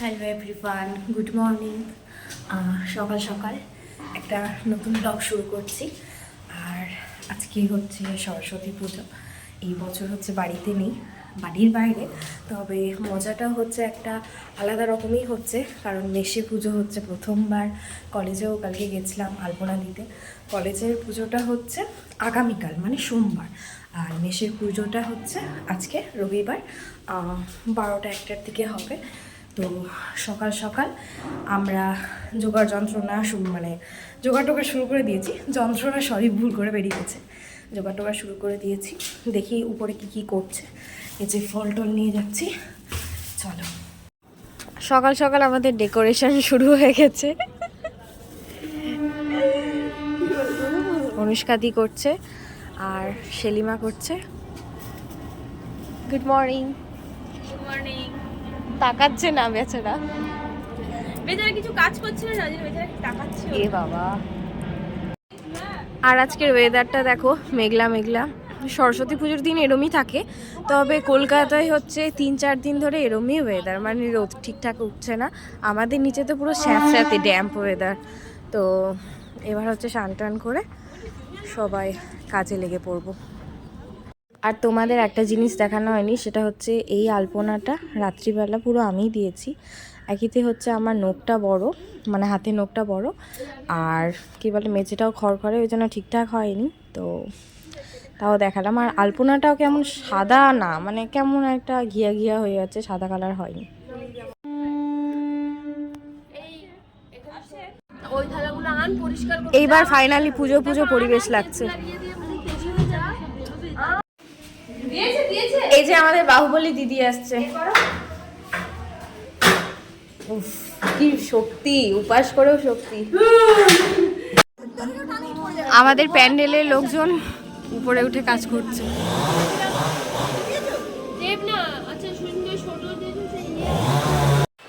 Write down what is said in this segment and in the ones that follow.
Hello everyone good morning সকাল সকাল একটা নতুন ব্লগ শুরু করছি। আর আজকে হচ্ছে সরস্বতী পুজো। এই বছর হচ্ছে বাড়িতে নেই, বাড়ির বাইরে। তবে মজাটা হচ্ছে একটা আলাদা রকমই হচ্ছে, কারণ মেশে পুজো হচ্ছে প্রথমবার। কলেজেও কালকে গেছিলাম আলপনা দিতে। কলেজের পুজোটা হচ্ছে আগামীকাল মানে সোমবার। আর মেশের পুজোটা হচ্ছে আজকে রবিবার বারোটা একটার দিকে হবে। তো সকাল সকাল আমরা যোগাড় যন্ত্রণা শুরু মানে যোগাড় টোগাড় শুরু করে দিয়েছি। যন্ত্রণা সরি ভুল করে বেরিয়ে গেছে। যোগাড় টোগাড় শুরু করে দিয়েছি। দেখি উপরে কি কি করছে। এই যে ফল টল নিয়ে যাচ্ছি। চলো। সকাল সকাল আমাদের ডেকোরেশন শুরু হয়ে গেছে। অনুষ্কাদি করছে আর সেলিমা করছে। Good morning. Good morning. তাকাচ্ছে না বেচারা। বেচারা কিছু কাজ করছিল না বেচারা তাকাচ্ছিল এ বাবা। আর আজকের ওয়েদারটা দেখো মেঘলা মেঘলা। সরস্বতী পুজোর দিন এরমই থাকে তবে কলকাতায় হচ্ছে তিন চার দিন ধরে এরমই ওয়েদার মানে রোদ ঠিকঠাক উঠছে না। আমাদের নিচে তো পুরো স্যাঁতস্যাঁতে ড্যাম্প ওয়েদার তো এবার হচ্ছে স্নান টান করে সবাই কাজে লেগে পড়ব। আর তোমাদের একটা জিনিস দেখানো হয়নি সেটা হচ্ছে এই আলপনাটা রাত্রিবেলা পুরো আমিই দিয়েছি। একইতে হচ্ছে আমার নোকটা বড় মানে হাতে নোকটা বড় আর কি বলে মেঝেটাও খড়খড়ে ওই জন্য ঠিকঠাক হয়নি তো তাও দেখালাম। আর আলপনাটাও কেমন সাদা না মানে কেমন একটা ঘিয়া ঘিয়া হয়ে যাচ্ছে সাদা কালার হয়নি। এইবার ফাইনালি পুজো পুজো পরিবেশ লাগছে। এই যে আমাদের বাহুবলী দিদি আসছে। উফ, কি শক্তি উপাস করেও শক্তি। আমাদের প্যান্ডেলের লোকজন উপরে উঠে কাজ করছে। আচ্ছা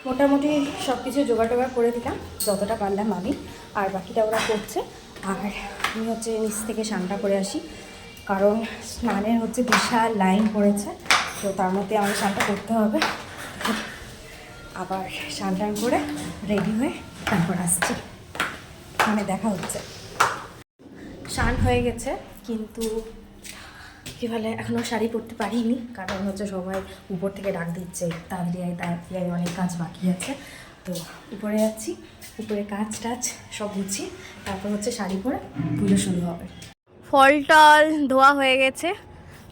মোটামুটি সব কিছু জোগাড় টোগাড় করে দিলাম যতটা পারলাম আমি আর বাকিটা ওরা করছে। আর আমি হচ্ছে নিচ থেকে স্নানটা করে আসি। কারণ স্নানের হচ্ছে বিশাল লাইন পড়েছে, তো তার মধ্যে আমার স্নানটা করতে হবে। আবার স্নান টান করে রেডি হয়ে তারপর আসছি। মানে দেখা হচ্ছে। স্নান হয়ে গেছে, কিন্তু কি বলে এখনও শাড়ি পরতে পারিনি, কারণ হচ্ছে সবাই উপর থেকে ডাক দিচ্ছে, তাড়াতাড়ি তাড়াতাড়ি অনেক কাজ বাকি আছে। তো উপরে যাচ্ছি উপরে কাজ টাজ সব গুছিয়ে, তারপর হচ্ছে শাড়ি পরে পুজো শুরু হবে। ফল টল ধোয়া হয়ে গেছে।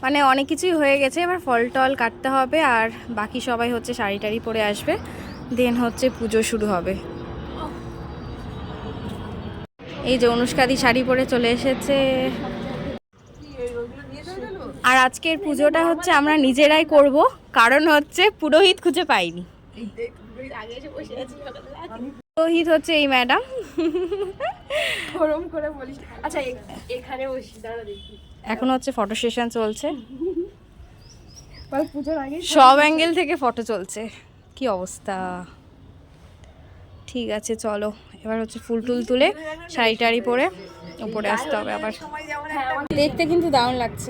মানে অনেক কিছুই হয়ে গেছে, এবার ফল টল কাটতে হবে আর বাকি সবাই হচ্ছে শাড়ি টাড়ি পরে আসবে। দেন হচ্ছে পুজো শুরু হবে। এই যে অনুষ্কাদি শাড়ি পরে চলে এসেছে। আর আজকের পুজোটা হচ্ছে আমরা নিজেরাই করব, কারণ হচ্ছে পুরোহিত খুঁজে পাইনি। পুরোহিত হচ্ছে এই ম্যাডাম। গরম করে বলিস। আচ্ছা এখানে বসি দাঁড়া দেখি। এখন হচ্ছে ফটো সেশন চলছে। সব অ্যাঙ্গেল থেকে ফটো চলছে। কি অবস্থা? ঠিক আছে চলো। এবার হচ্ছে ফুল টুল তুলে শাড়ি টাড়ি পরে উপরে আসতে হবে আবার। দেখতে কিন্তু দারুণ লাগছে।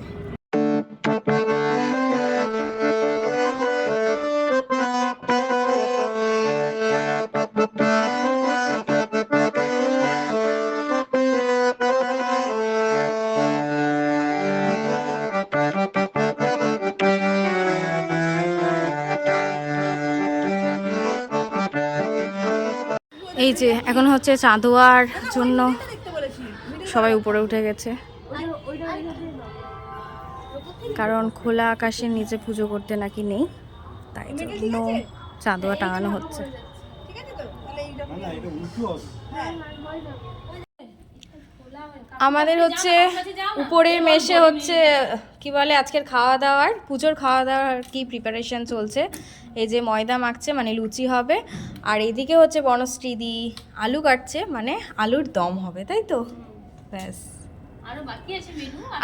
এই যে এখন হচ্ছে চাঁদোয়ার জন্য সবাই উপরে উঠে গেছে। কারণ খোলা আকাশের নিচে পুজো করতে নাকি নেই তাই জন্য চাঁদোয়া টাঙানো হচ্ছে। আমাদের হচ্ছে উপরের মেশে হচ্ছে কি বলে আজকের খাওয়া দাওয়ার পুজোর খাওয়া দাওয়ার কি প্রিপারেশন চলছে? এই যে ময়দা মাখছে মানে লুচি হবে। আর এইদিকে হচ্ছে বনশ্রীদি আলু কাটছে মানে আলুর দম হবে তাই তো? ব্যাস।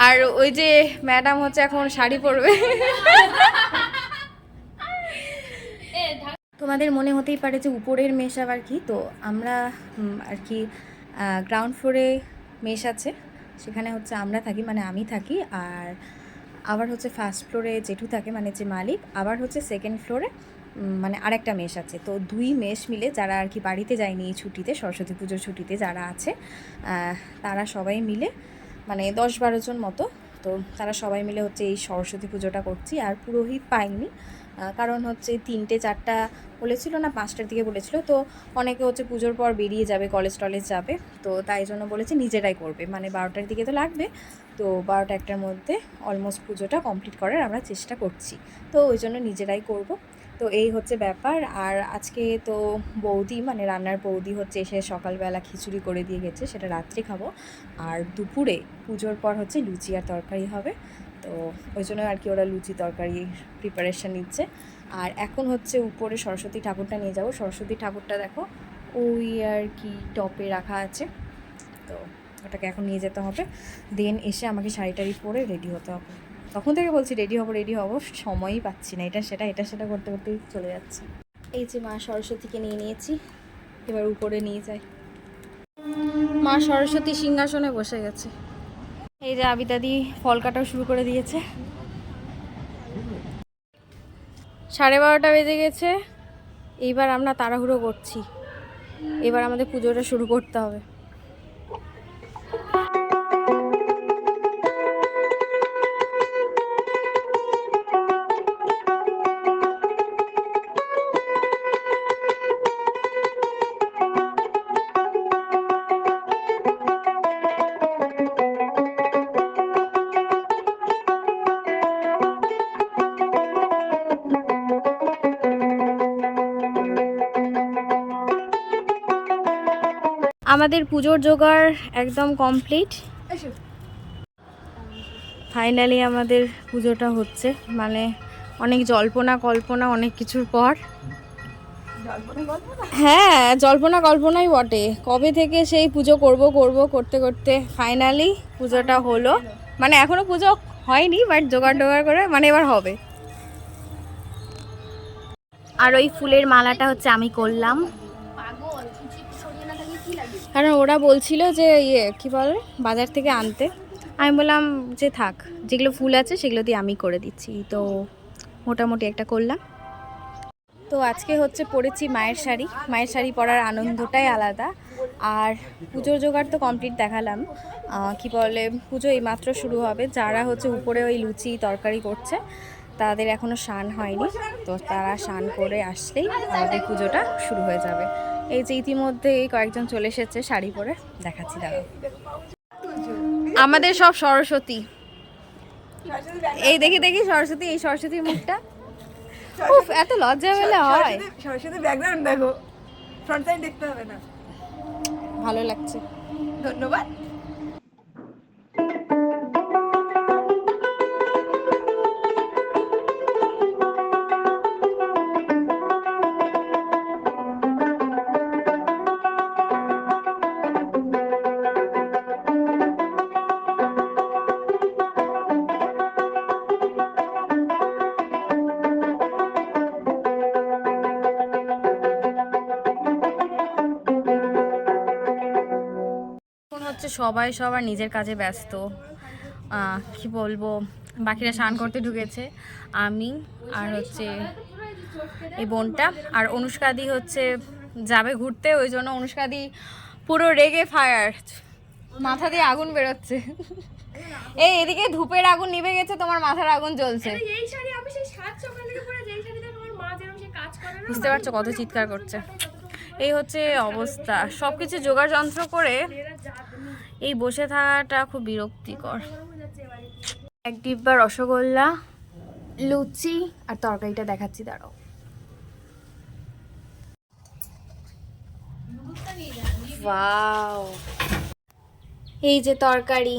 আর ওই যে ম্যাডাম হচ্ছে এখন শাড়ি পরবে। তোমাদের মনে হতেই পারে যে উপরের মেশ আবার কি? তো আমরা আর কি গ্রাউন্ড ফ্লোরে মেশ আছে। সেখানে হচ্ছে আমরা থাকি মানে আমি থাকি আর আবার হচ্ছে ফার্স্ট ফ্লোরে জেঠু থাকে মানে যে মালিক, আবার হচ্ছে সেকেন্ড ফ্লোরে মানে আরেকটা মেশ আছে। তো দুই মেশ মিলে যারা আর কি বাড়িতে যায়নি এই ছুটিতে, সরস্বতী পুজোর ছুটিতে যারা আছে তারা সবাই মিলে মানে দশ বারো জন মতো, তো তারা সবাই মিলে হচ্ছে এই সরস্বতী পুজোটা করছি। আর পুরোহিত পাইনি কারণ হচ্ছে তিনটে, চারটা বলেছিল না, পাঁচটার দিকে বলেছিল। তো অনেকে হচ্ছে পুজোর পর বেরিয়ে যাবে কলেজ টলেজ যাবে। তো তাই জন্য বলেছে নিজেরাই করবে। মানে বারোটার দিকে তো লাগবে। তো বারোটা, একটার মধ্যে অলমোস্ট পুজোটা কমপ্লিট করার আমরা চেষ্টা করছি। তো ওই জন্য নিজেরাই করব। তো এই হচ্ছে ব্যাপার। আর আজকে তো বৌদি মানে রান্নার বৌদি হচ্ছে এসে সকালবেলা খিচুড়ি করে দিয়ে গেছে, সেটা রাত্রে খাব। আর দুপুরে পুজোর পর হচ্ছে লুচি আর তরকারি হবে। তো ওই জন্য আর কি ওরা লুচি তরকারি প্রিপারেশান নিচ্ছে। আর এখন হচ্ছে উপরে সরস্বতী ঠাকুরটা নিয়ে যাব। সরস্বতী ঠাকুরটা দেখো, ওই আর কি টপে রাখা আছে। তো ওটাকে এখন নিয়ে যেতে হবে। দেন এসে আমাকে শাড়ি টাড়ি পরে রেডি হতে হবে। তখন থেকে বলছি রেডি হব রেডি হব, সময়ই পাচ্ছি না। এটা সেটা এটা সেটা করতে করতেই চলে যাচ্ছে। এই যে মা সরস্বতীকে নিয়ে নিয়েছি, এবার উপরে নিয়ে যাই। মা সরস্বতী সিংহাসনে বসে গেছে। এই যে আবিদাদি ফল কাটাও শুরু করে দিয়েছে। সাড়ে বারোটা বেজে গেছে। এইবার আমরা তাড়াহুড়ো করছি। এবার আমাদের পুজোটা শুরু করতে হবে। আমাদের পুজোর জোগাড় একদম কমপ্লিট ফাইনালি আমাদের পুজোটা হচ্ছে মানে অনেক জল্পনা কল্পনা অনেক কিছুর পর। হ্যাঁ জল্পনা কল্পনাই বটে। কবে থেকে সেই পুজো করব করব করতে করতে ফাইনালি পুজোটা হলো। মানে এখনও পুজো হয়নি বাট জোগাড় টোগাড় করে মানে এবার হবে। আর ওই ফুলের মালাটা হচ্ছে আমি করলাম। কারণ ওরা বলছিল যে ইয়ে কী বলে, বাজার থেকে আনতে। আমি বললাম যে থাক, যেগুলো ফুল আছে সেগুলো দিয়ে আমি করে দিচ্ছি। তো মোটামুটি একটা করলাম। তো আজকে হচ্ছে পরেছি মায়ের শাড়ি। মায়ের শাড়ি পরার আনন্দটাই আলাদা। আর পুজোর জোগাড় তো কমপ্লিট দেখালাম। কি বলে, পুজো এইমাত্র শুরু হবে। যারা হচ্ছে উপরে ওই লুচি তরকারি করছে, তাদের এখনও স্নান হয়নি। তো তারা স্নান করে আসলেই আমাদের পুজোটা শুরু হয়ে যাবে। এই যে ইতিমধ্যে কয়েকজন চলে এসেছে শাড়ি পরে দেখাচ্ছি দাদা আমাদের সব সরস্বতী। এই দেখি দেখি সরস্বতী এই সরস্বতীর মুখটা। উফ এত লজ্জা পেলে হয়। সরস্বতী ব্যাকগ্রাউন্ড দেখো। ফ্রন্ট সাইড দেখতে হবে না। ভালো লাগছে। ধন্যবাদ। হচ্ছে সবাই সবার নিজের কাজে ব্যস্ত। কি বলব? বাকিরা স্নান করতে ঢুকেছে। আমি আর হচ্ছে এই বোনটা। আর অনুষ্কাদি হচ্ছে যাবে ঘুরতে ওই জন্য অনুষ্কাদি পুরো রেগে ফায়ার। মাথা দিয়ে আগুন বেরোচ্ছে। এই এদিকে ধূপের আগুন নিভে গেছে তোমার মাথার আগুন জ্বলছে। বুঝতে পারছ কত চিৎকার করছে। এই হচ্ছে অবস্থা। সব কিছু জোগাড় যন্ত্র করে এই বসে থাকাটা খুব বিরক্তিকর। এক ডিব্বা রসগোল্লা, লুচি আর তরকারিটা দেখাচ্ছি, দাঁড়াও। এই যে তরকারি।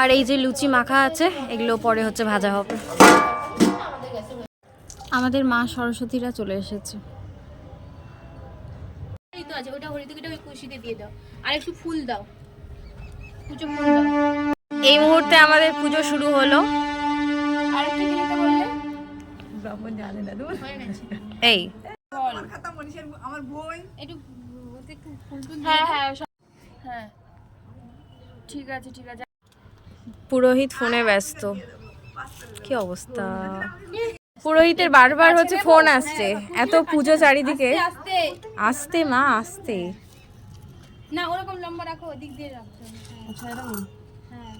আর এই যে লুচি মাখা আছে, এগুলো পরে হচ্ছে ভাজা হবে। আমাদের মা সরস্বতীরা চলে এসেছে। ওটা হরিদিকেটা ওই দিয়ে দাও। আর একটু ফুল দাও। পুজো ফুল দাও। এই মুহূর্তে আমাদের পুজো শুরু হলো। আর একটা কি নিতে বললে? ব্রাহ্মণ জানে না দূর। এই। আমার খাতা মনীষের আমার বই। একটু একটু ফুল টুল হ্যাঁ হ্যাঁ হ্যাঁ। ঠিক আছে ঠিক আছে। পুরোহিত ফোনে ব্যস্ত। কি অবস্থা? পুরোহিতের বারবার হচ্ছে ফোন আসছে। এত পুজো চারিদিকে। আস্তে আসতে মা আসতে। না ওরকম লম্বা রাখো ওদিক দিয়ে রাখো। আচ্ছা, হ্যাঁ।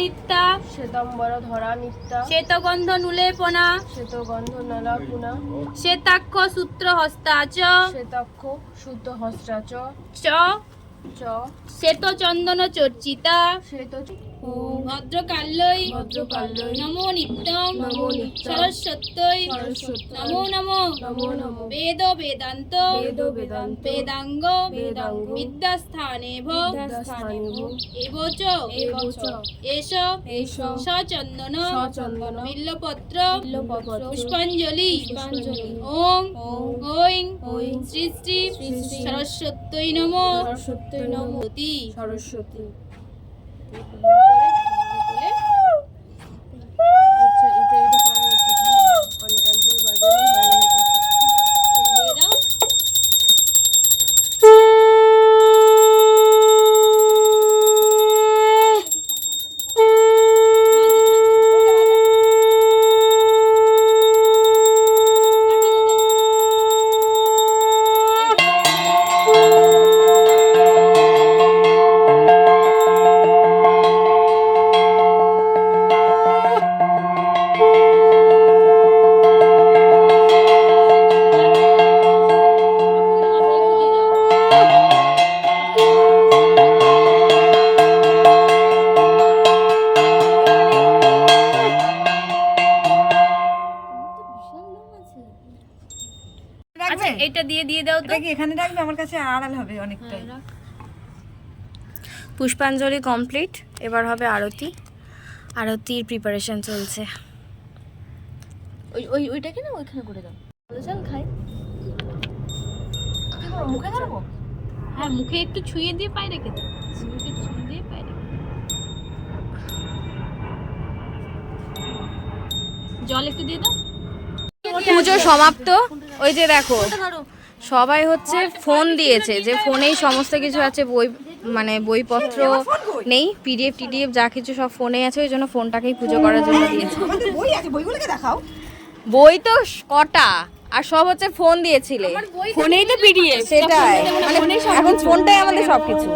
নিত্যা শ্বেতাম্বর ধরা নিত্যা শ্বেতগন্ধ নুলেপনা। শ্বেতগন্ধ নলাকুনা শ্বেতাক্ষ সূত্র হস্তাচ শ্বেতাক্ষ হস্রাচ চ। চ। শ্বেত চন্দন চর্চিতা। শ্বেত ভদ্রকাল্যই ভদ্রকাল্যই নমো নিত্যম নমো সরস্বত্যই নমো নমো নমো নমো বেদ বেদান্ত বেদ বেদান্ত বেদাঙ্গ বেদাঙ্গ বিদ্যাস্থানেভ বিদ্যাস্থানেভ এবচ এবচ এষ এষ সচন্দন সচন্দন বিল্লপত্র বিল্লপত্র পুষ্পাঞ্জলি পুষ্পাঞ্জলি ওম শ্রী শ্রী সরস্বত্যই নমঃ সরস্বতী সরস্বতী দিয়ে দাও তো এটা কি এখানে রাখবে আমার কাছে আড়াল হবে অনেকটাই। পুষ্পাঞ্জলি কমপ্লিট এবার হবে আরতি। আরতির প্রিপারেশন চলছে। ওই ওই ওইটাকে না ওইখানে করে দাও। চাল খাই। কি করব মুখে ধরবো? হ্যাঁ মুখে একটু ছুঁয়ে দিয়ে পায়ে রেখে দাও। মুখে ছুঁয়ে দিয়ে পায়ে রেখে দাও। জল একটু দিয়ে দাও। পুজো সমাপ্ত। ওই যে দেখো সবাই হচ্ছে ফোন দিয়েছে যে ফোনেই সমস্ত কিছু আছে বই মানে বইপত্র নেই পিডিএফ টিডিএফ যা কিছু সব ফোনে আছে ওই জন্য ফোনটাকেই পুজো করার জন্য দিয়েছে। বই আছে বইগুলোকে দেখাও। বই তো কটা আর সব হচ্ছে ফোন দিয়েছিলে। ফোনেই তো পিডিএফ সেটাই। মানে এখন ফোনটাই আমাদের সবকিছু।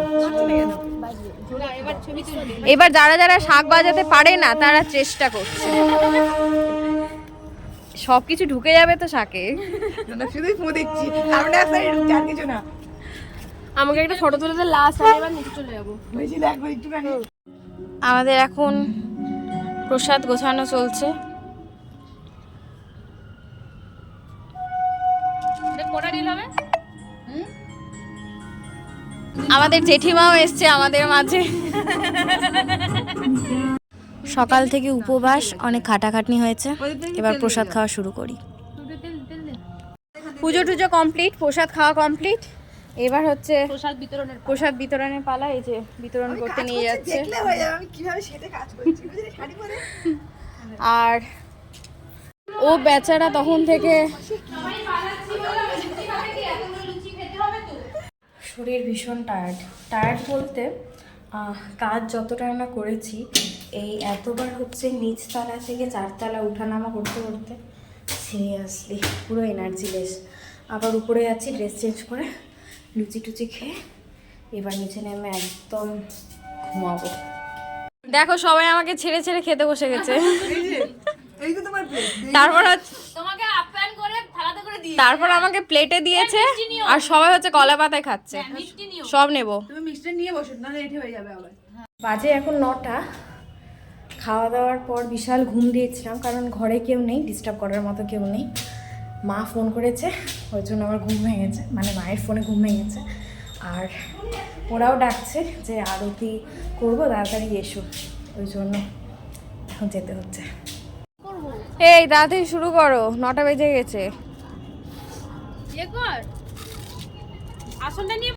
এবার যারা যারা শাক বাজাতে পারে না তারা চেষ্টা করছে। সবকিছু ঢুকে যাবে তো শাকে। না শুধুই দেখছি সামনে আসতে আর কিছু না। আমাকে একটা ফটো তুলে দে লাস্ট আমি এবার নিচে চলে যাব। দেখব একটুখানি। আমাদের এখন প্রসাদ গোছানো চলছে। কোটা দিল হবে? আমাদের জেঠিমাও এসছে আমাদের মাঝে। সকাল থেকে উপবাস অনেক খাটাখাটনি হয়েছে। এবার প্রসাদ খাওয়া শুরু করি। পুজো টুজো কমপ্লিট প্রসাদ খাওয়া কমপ্লিট এবার হচ্ছে প্রসাদ বিতরণের প্রসাদ বিতরণের পালা এই যে বিতরণ করতে নিয়ে যাচ্ছে। দেখলে আমি কীভাবে সেটা কাজ করছি বুঝলি? শাড়ি পরে। আর ও বেচারা তখন থেকে শরীর ভীষণ টায়ার্ড টায়ার্ড বলতে কাজ যতটা আমরা করেছি এই এতবার হচ্ছে নিচতলা থেকে চারতলা উঠানামা করতে করতে সিরিয়াসলি পুরো এনার্জি লেস আবার উপরে যাচ্ছি ড্রেস চেঞ্জ করে লুচি টুচি খেয়ে এবার নিচে নেমে একদম ঘুমাবো। দেখো সবাই আমাকে ছেড়ে ছেড়ে খেতে বসে গেছে। এই যে এই তো তোমার প্লেট তারপর তোমাকে আপ্যায়ন করে থালাতে করে দিয়ে তারপর আমাকে প্লেটে দিয়েছে আর সবাই হচ্ছে কলা পাতায় খাচ্ছে সব নেব। তুমি নিয়ে বসো নাহলে এটি হয়ে যাবে আবার। বাজে এখন নটা। খাওয়া দাওয়ার পর বিশাল ঘুম দিয়েছিলাম কারণ ঘরে কেউ নেই ডিস্টার্ব করার মতো কেউ নেই। মা ফোন করেছে ওই জন্য আমার ঘুম ভেঙেছে মানে মায়ের ফোনে ঘুম ভেঙেছে আর ওরাও ডাকছে যে আরতি করব তাড়াতাড়ি এসো। ওই জন্য এখন যেতে হচ্ছে। এই তাড়াতাড়ি শুরু করো নটা বেজে গেছে। ইয়ে আসনটা নিয়ে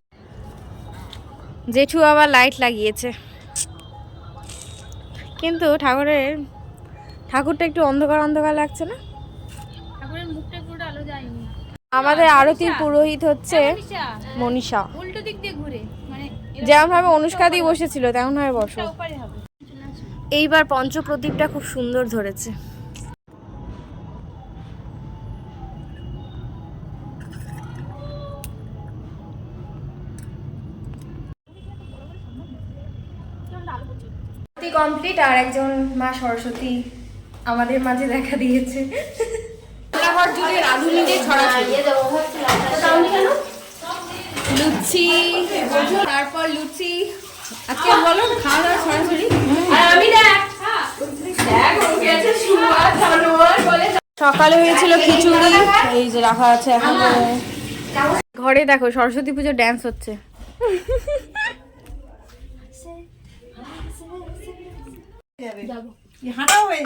জেঠু আবার লাইট লাগিয়েছে। কিন্তু ঠাকুরের ঠাকুরটা একটু অন্ধকার অন্ধকার লাগছে না? ঠাকুরের মুখটা পুরো আলো যায়নি। আমাদের আরতির পুরোহিত হচ্ছে মনীষা। উল্টো দিক দিয়ে ঘুরে মানে যেমন ভাবে অনুষ্কা দিয়ে বসেছিল তেমন ভাবে বসো এইবার পঞ্চপ্রদীপটা খুব সুন্দর ধরেছে। কমপ্লিট আর একজন মা সরস্বতী আমাদের মাঝে দেখা দিয়েছে। রান্নাঘর রাঁধুনিদের ছড়াছড়ি। লুচি তারপর লুচি। আজকে বলো খাওয়া দাওয়া ছড়াছড়ি? আমি সকালে হয়েছিল খিচুড়ি এই যে রাখা আছে এখন ঘরে দেখো সরস্বতী পুজো ড্যান্স হচ্ছে।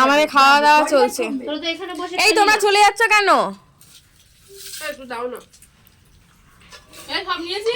আমাদের খাওয়া দাওয়া চলছে। এই তোমরা চলে যাচ্ছ কেন? একটু দাও না। এই সব নিয়েছি?